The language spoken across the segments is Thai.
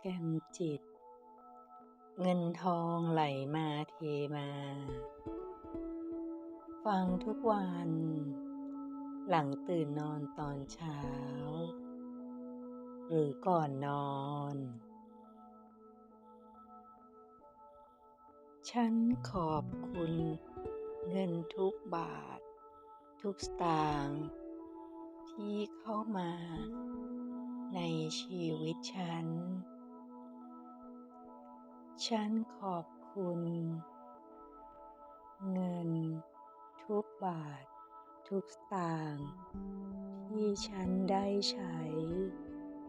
แกรมจิต เงินทองไหลมาเทมา ฟังทุกวัน หลังตื่นนอนตอนเช้า หรือก่อนนอน ฉันขอบคุณเงินทุกบาท ทุกสตางค์ที่เข้ามาในชีวิตฉัน ฉันขอบคุณ เงิน ทุกบาท ทุกสตางค์ที่ฉันได้ใช้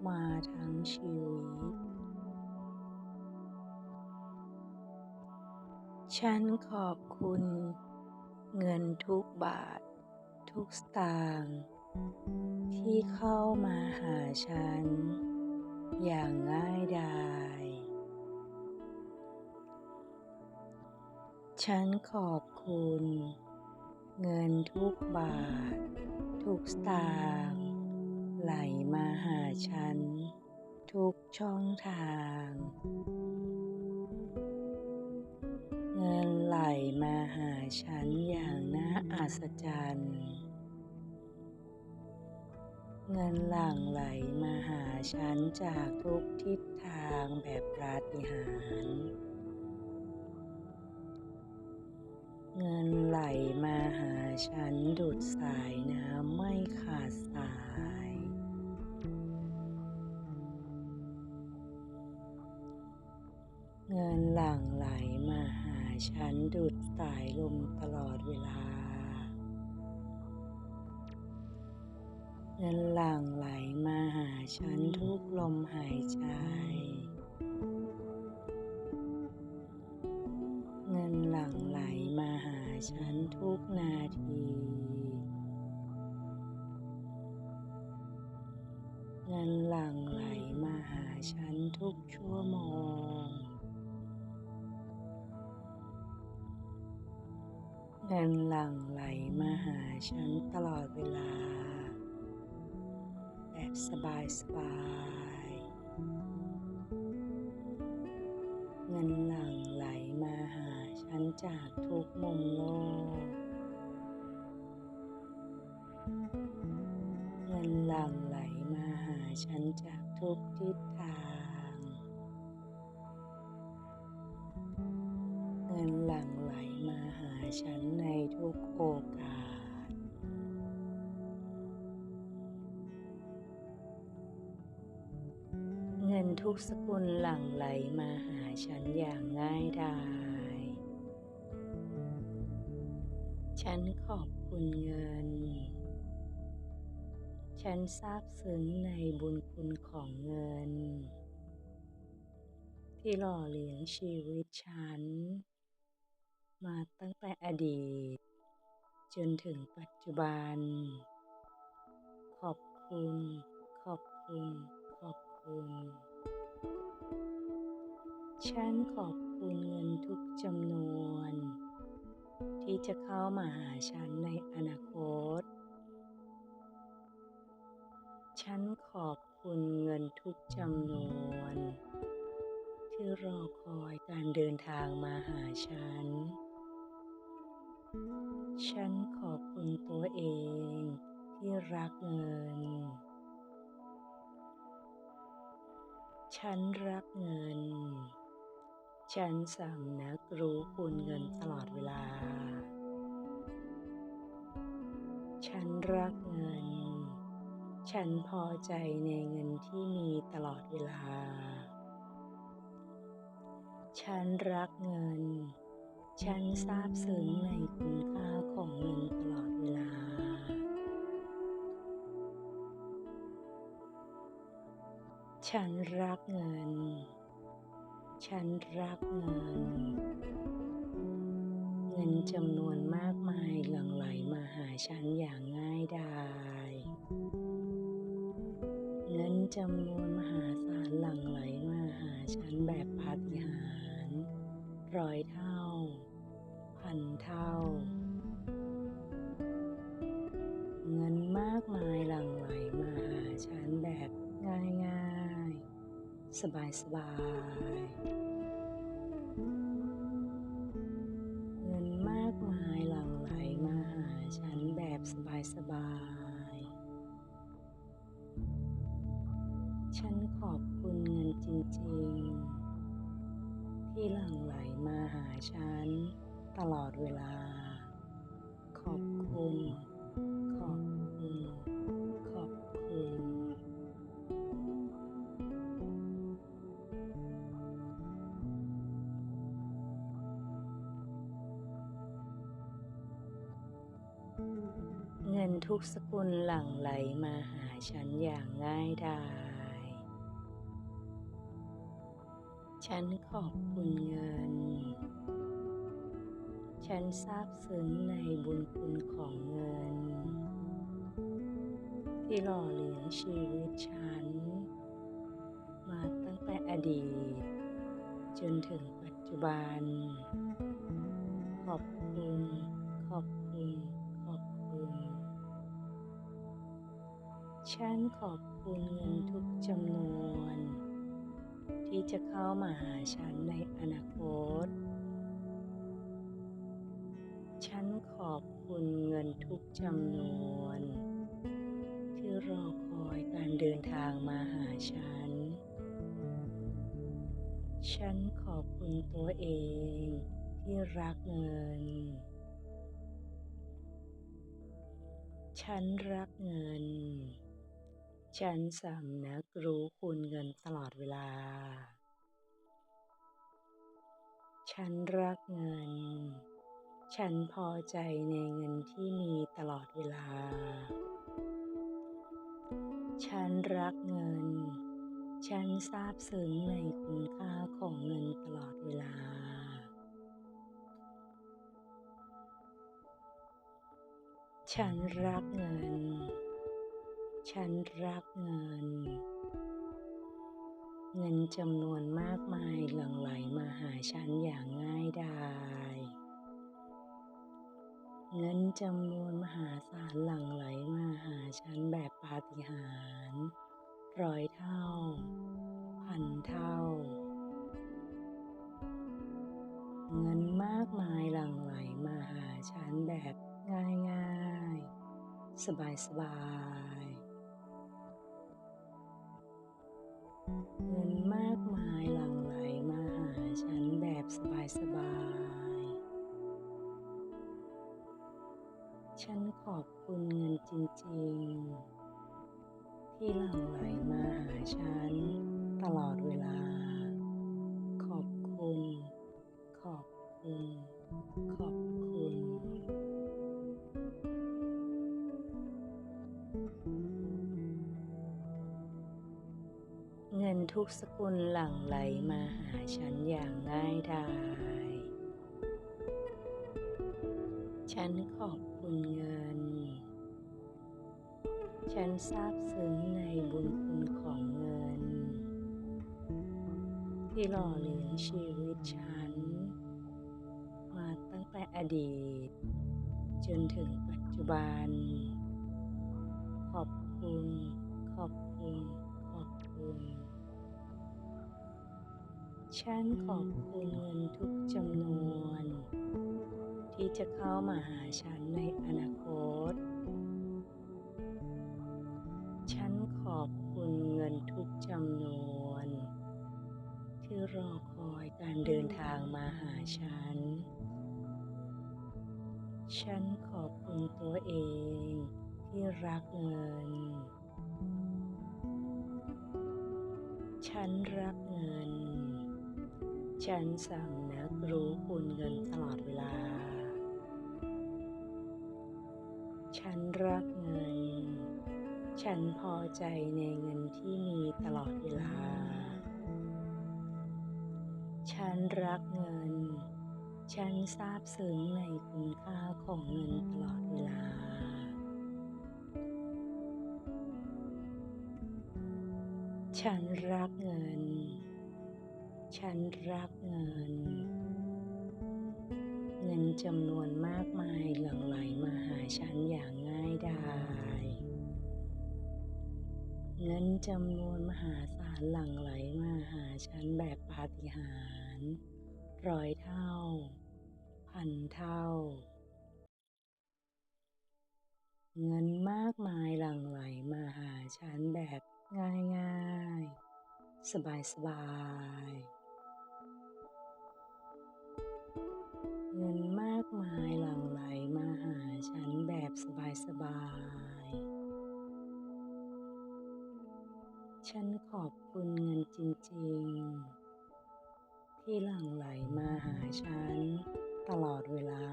มาทั้งชีวิต ฉันขอบคุณ เงินทุกบาท ทุกสตางค์ที่เข้ามาหาฉัน อย่างง่ายดาย ฉันขอบคุณ เงินทุกบาท ทุกสตางค์ไหลมาหาฉัน ทุกช่องทาง เงินไหลมาหาฉันอย่างน่าอัศจรรย์ เงินหลั่งไหลมาหาฉันจากทุกทิศทางแบบปาฏิหาริย์ ไหลมาหาฉันดุดสายน้ำไม่ขาดสาย เงินหลั่งไหลมาหาฉันดุดสายลมตลอดเวลา เงินหลั่งไหลมาหาฉันทุกลมหายใจ ฉันทุกนาที เงินหลั่งไหลมาหาฉันทุกชั่วโมง เงินหลั่งไหลมาหาฉันตลอดเวลา แบบสบายสบาย ฉันจากทุกมุมโลก เงินหลั่งไหลมาหาฉันจากทุกทิศทาง เงินหลั่งไหลมาหาฉันในทุกโอกาสเงินทุกสกุลหลั่งไหลมาหาฉันอย่างง่ายดาย ฉันขอบคุณเงิน ฉันซาบซึ้งในบุญคุณของเงิน ที่หล่อเลี้ยงชีวิตฉัน มาตั้งแต่อดีต จนถึงปัจจุบัน ขอบคุณ ขอบคุณ ขอบคุณ ฉันขอบคุณเงินทุกจำนวน ที่จะเข้ามาหาฉันในอนาคต ฉันขอบคุณเงินทุกจำนวน ที่รอคอยการเดินทางมาหาฉัน ฉันขอบคุณตัวเองที่รักเงิน ฉันรักเงิน ฉันสำนึกรู้คุณเงินตลอดเวลา ฉันรักเงิน ฉันพอใจในเงินที่มีตลอดเวลา ฉันรักเงิน ฉันซาบซึ้งในคุณค่าของเงินตลอดเวลา ฉันรักเงิน ฉันรักเงิน เงินจำนวนมากมายหลั่งไหลมาหาฉันอย่างง่ายดายเงินจำนวนมหาศาลหลั่งไหลมาหาฉันแบบปาฏิหาริย์ร้อยเท่า พันเท่า สบายสบายเงินมากมายหลั่งไหลมาหาฉันแบบสบายสบาย ฉันขอบคุณเงินจริงๆ ที่หลั่งไหลมาหาฉันตลอดเวลา ขอบคุณ ทุกสกุลหลั่งไหลมาหาฉันอย่างง่ายดาย ฉันขอบคุณเงิน ฉันซาบซึ้งในบุญคุณของเงิน ที่หล่อเลี้ยงชีวิตฉัน มาตั้งแต่อดีต จนถึงปัจจุบัน ขอบคุณ ขอบคุณ ฉันขอบคุณเงินทุกจำนวน ที่จะเข้ามาหาฉันในอนาคต ฉันขอบคุณเงินทุกจำนวน ที่รอคอยการเดินทางมาหาฉัน ฉันขอบคุณตัวเองที่รักเงิน ฉันรักเงิน ฉันสำนึกรู้คุณเงินตลอดเวลา ฉันรักเงิน ฉันพอใจในเงินที่มีตลอดเวลา ฉันรักเงิน ฉันซาบซึ้งในคุณค่าของเงินตลอดเวลาฉันรักเงิน ฉันรักเงิน เงินจำนวนมากมายหลั่งไหลมาหาฉันอย่างง่ายดายเงินจำนวนมหาศาลหลั่งไหลมาหาฉันแบบปาฏิหาริย์ร้อยเท่า พันเท่า เงินมากมายหลั่งไหลมาหาฉันแบบง่ายๆสบายๆเสบายสบายๆฉันขอบคุณเงินจริง ๆ ที่หลั่งไหลมาหาฉัน ทุกสกุลหลั่งไหลมาหาฉันอย่างง่ายดาย ฉันขอบคุณเงิน ฉันซาบซึ้งในบุญคุณของเงิน ที่หล่อเลี้ยงชีวิตฉัน มาตั้งแต่อดีต จนถึงปัจจุบัน ขอบคุณ ฉันขอบคุณเงินทุกจำนวน ที่จะเข้ามาหาฉันในอนาคต ฉันขอบคุณเงินทุกจำนวน ที่รอคอยการเดินทางมาหาฉัน ฉันขอบคุณตัวเองที่รักเงิน ฉันรัก ฉันสำนึกรู้คุณเงินตลอดเวลา ฉันรักเงิน ฉันพอใจในเงินที่มีตลอดเวลา ฉันรักเงิน ฉันซาบซึ้งในคุณค่าของเงินตลอดเวลาฉันรักเงิน ฉันรักเงิน เงินจำนวนมากมายหลั่งไหลมาหาฉันอย่างง่ายดายเงินจำนวนมหาศาลหลั่งไหลมาหาฉันแบบปาฏิหาริย์ร้อยเท่า พันเท่า เงินมากมายหลั่งไหลมาหาฉันแบบง่ายๆสบายๆ เงินมากมายหลั่งไหลมาหาฉันแบบสบายๆ ฉันขอบคุณเงินจริงๆ ที่หลั่งไหลมาหาฉันตลอดเวลา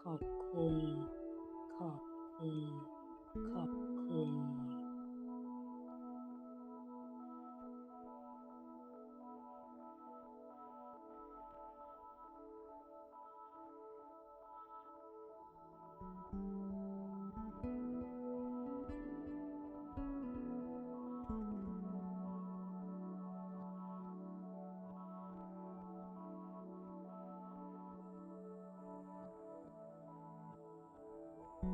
ขอบคุณ ขอบคุณ ขอบคุณ